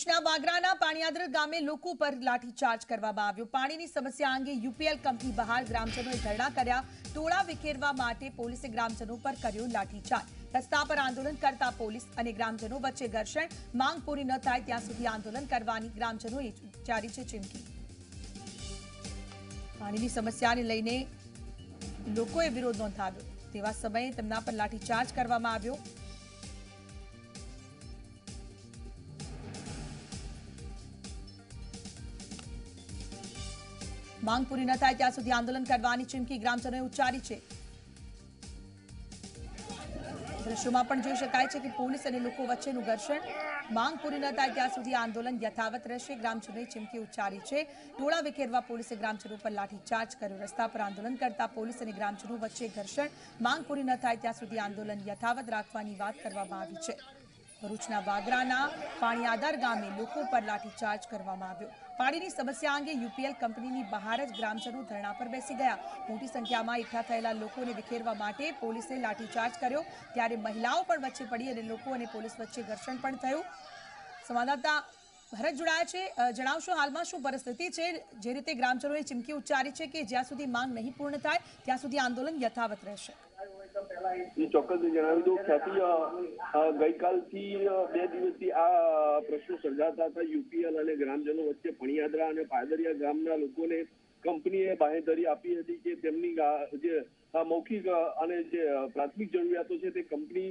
ભરૂચના વાગરાના પાણીયાદ્ર ગામે લોકો પર લાઠીચાર્જ કરવામાં આવ્યો. પાણીની સમસ્યા અંગે યુપીએલ કંપની બહાર ગ્રામજનોએ ધરણા કર્યા. ટોળા વિખેરવા માટે પોલીસે ગ્રામજનો પર કર્યો લાઠીચાર્જ. રસ્તા પર આંદોલન કરતા પોલીસ અને ગ્રામજનો વચ્ચે ઘર્ષણ. માંગ પૂરી ન થાય ત્યાં સુધી આંદોલન કરવાની ગ્રામજનોએ ઉચ્ચારી છે ચીમકી. પાણીની સમસ્યાને લઈને લોકોએ વિરોધ નોંધાવ્યો. તેવા સમયે તેમના પર લાઠીચાર્જ કરવામાં આવ્યો. માંગ પૂરી ન થાય ત્યાં સુધી આંદોલન કરવાની ચીમકી ગ્રામજનોએ ઉચ્ચારી છે. દ્રશ્યોમાં પણ જોઈ શકાય છે કે પોલીસ અને લોકો વચ્ચેનું ઘર્ષણ. માંગ પૂરી ન થાય ત્યાં સુધી આંદોલન યથાવત રહેશે, ગ્રામજનોએ ચીમકી ઉચ્ચારી છે. ટોળા વિખેરવા પોલીસે ગ્રામજનો પર લાઠીચાર્જ કર્યો. રસ્તા પર આંદોલન કરતા પોલીસ અને ગ્રામજનો વચ્ચે ઘર્ષણ. માંગ પૂરી ન થાય ત્યાં સુધી આંદોલન યથાવત રાખવાની વાત કરવામાં આવી છે. ભરૂચના વાગરાના પાણીયાદર ગામે લોકો પર લાઠીચાર્જ કરવામાં આવ્યો. પાણીની સમસ્યા અંગે યુપીએલ કંપનીની બહાર જ ગ્રામજનો ધરણા પર બેસી ગયા. મોટી સંખ્યામાં એકઠા થયેલા લોકોને વિખેરવા માટે પોલીસે લાઠીચાર્જ કર્યો. ત્યારે મહિલાઓ પણ વચ્ચે પડી અને લોકો અને પોલીસ વચ્ચે ઘર્ષણ પણ થયું. સંવાદદાતા ભરત જોડાયા છે. જણાવશો હાલમાં શું પરિસ્થિતિ છે? જે રીતે ગ્રામજનોએ ચીમકી ઉચ્ચારી છે કે જ્યાં સુધી માંગ નહીં પૂર્ણ થાય, ત્યાં સુધી આંદોલન યથાવત રહેશે. ચોક્કસ જણાવી દઉં, ખ્યાતિ ગઈકાલથી બે દિવસથી આ પ્રશ્નો સર્જાતા હતા. યુપીએલ અને ગ્રામજનો વચ્ચે પણિયાદરા અને પાદરિયા ગામના લોકોને કંપનીએ બાહેધરી આપી હતી કે તેમની જે મૌખિક અને જે પ્રાથમિક જરૂરિયાતો છે તે કંપની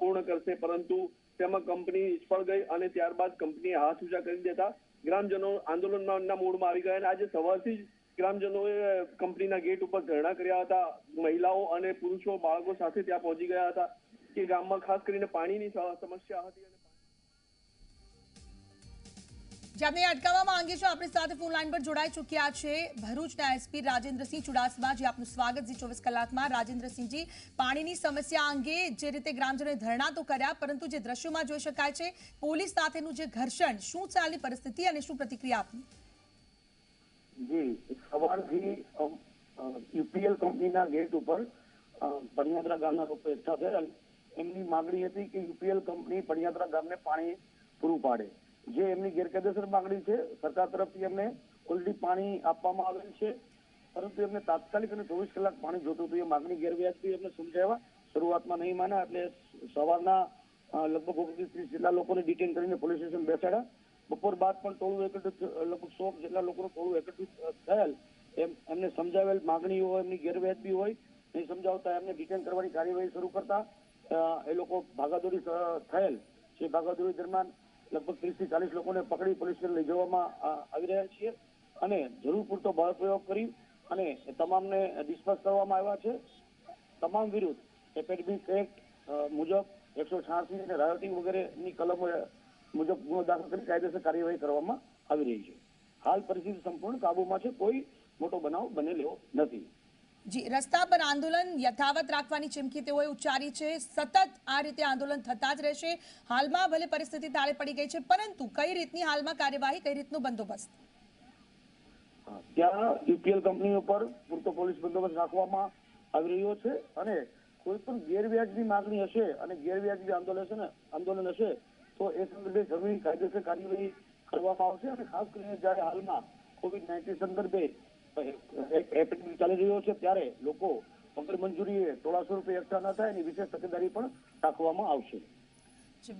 પૂર્ણ કરશે. પરંતુ તેમાં કંપની નિષ્ફળ ગઈ અને ત્યારબાદ કંપનીએ હાથ ઊંચા કરી દેતા ગ્રામજનો આંદોલનના મૂળમાં આવી ગયા અને આજે સવારથી જ ગ્રામજનોએ કંપનીના ગેટ ઉપર ધરણા કર્યા હતા. મહિલાઓ અને પુરુષો, બાળકો સાથે ત્યાં પહોંચી ગયા હતા કે ગામમાં ખાસ કરીને પાણીની સમસ્યા હતી અને જે આપણે અટકાવવા માંગીએ છીએ, આપણી સાથે ફોન લાઈન પર જોડાઈ ચૂક્યા છે ભરૂચના એસપી રાજેન્દ્રસિંહ ચુડાસમા. જે, આપનું સ્વાગત છે ચોવીસ કલાકમાં. રાજેન્દ્રસિંહજી, પાણીની સમસ્યા અંગે જે રીતે ગ્રામજનોએ ધરણા તો કર્યા, પરંતુ જે દ્રશ્યોમાં જોઈ શકાય છે, પોલીસ સાથેનું જે ઘર્ષણ, શું ચાલની પરિસ્થિતિ અને શું પ્રતિક્રિયા આપની જી સવારથી યુપીએલ કંપનીના ગેટ ઉપર અ, ગામના લોકો એકઠા થયેલ એમની માંગણી હતી કે યુપીએલ કંપની પડિયાદરા ગામને પાણી પૂરું પાડે. જે એમની ગેરકાયદેસર માંગણી છે સરકાર તરફથી એમને ઓલરેડી પાણી આપવામાં આવેલ છે પરંતુ એમને તાત્કાલિક અને ચોવીસ કલાક પાણી જોતું હતું. એ માંગણી ગેરવ્યાજબી એમને સમજાવ્યા. શરૂઆતમાં નહીં માન્યા એટલે સવારના લગભગ ઓગણત્રીસ ત્રીસ જેટલા લોકોને ડિટેન કરીને પોલીસ સ્ટેશન બેસાડ્યા. બપોર બાદ પણ ટોળું એકત્રિત લગભગ સો જેટલા લોકોનું ટોળું એકત્રિત થયેલ. એમ, એમને સમજાવેલ માગણીઓ એમની ગેરવાજબી હોય, નહીં સમજાવતા એમને ડિટેન કરવાની કાર્યવાહી શરૂ કરતા એ લોકો ભાગાદોડી થયેલ. જે ભાગાદોડી દરમિયાન લગભગ ત્રીસથી ચાલીસ લોકોને પકડી પોલીસને લઈ જવામાં આવી રહ્યા છીએ અને જરૂર પૂરતો બળ કરી અને તમામને ડિસ્પર્સ કરવામાં આવ્યા છે. તમામ વિરુદ્ધ એકેડમિક એક્ટ મુજબ એકસો છ્યાસી અને રાયોટિંગ વગેરેની કલમો મુજબ ગુનો દાખલ કરી કાયદેસર કાર્યવાહી કરવામાં આવી રહી છે. હાલ પરિસ્થિતિ સંપૂર્ણ કાબુમાં છે કોઈ મોટો બનાવ બનેલો નથી. જી રસ્તા પર આંદોલન યથાવત રાખવાની ચીમકી તેઓએ ઉચ્ચારી છે. સતત આ રીતે આંદોલન થતા જ રહેશે. હાલમાં ભલે પરિસ્થિતિ તાળે પડી ગઈ છે પરંતુ કઈ રીતની હાલમાં કાર્યવાહી કઈ રીતનો બંદોબસ્ત? ત્યાં યુપીએલ કંપની ઉપર પૂરતો પોલીસ બંદોબસ્ત રાખવામાં આવી રહ્યો છે અને કોઈ પણ ગેરવ્યાજબી માગણી હશે અને ગેરવ્યાજબી આંદોલન હશે ને આંદોલન હશે તો એ સંદર્ભે જરૂરી કાયદેસર કાર્યવાહી કરવામાં આવશે અને ખાસ કરીને જ્યારે હાલમાં કોવિડ નાઇન્ટીન સંદર્ભે એપિડેમિક ચાલી રહ્યો છે, ત્યારે લોકો વગર મંજૂરીએ તોળાસો રૂપિયા એકઠા ન થાય એની વિશેષ તકેદારી પણ રાખવામાં આવશે.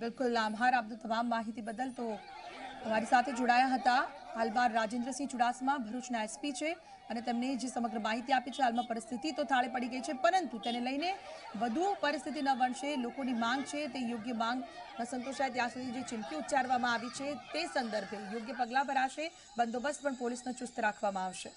બિલકુલ. આભાર આપનો તમામ માહિતી બદલ. તો અમારી સાથે જોડાયા હતા હાલમાં રાજેન્દ્રસિંહ ચુડાસમા, ભરૂચના એસપી છે અને તેમને જે સમગ્ર માહિતી આપી છે, હાલમાં પરિસ્થિતિ તો થાળે પડી ગઈ છે, પરંતુ તેને લઈને વધુ પરિસ્થિતિ ન બનશે, લોકોની માંગ છે, તે યોગ્ય માંગ ન સંતોષાય, ત્યાં સુધી જે ચીમકી ઉચ્ચારવામાં આવી છે, તે સંદર્ભે યોગ્ય પગલાં ભરાશે, બંદોબસ્ત પણ પોલીસનો ચુસ્ત રાખવામાં આવશે.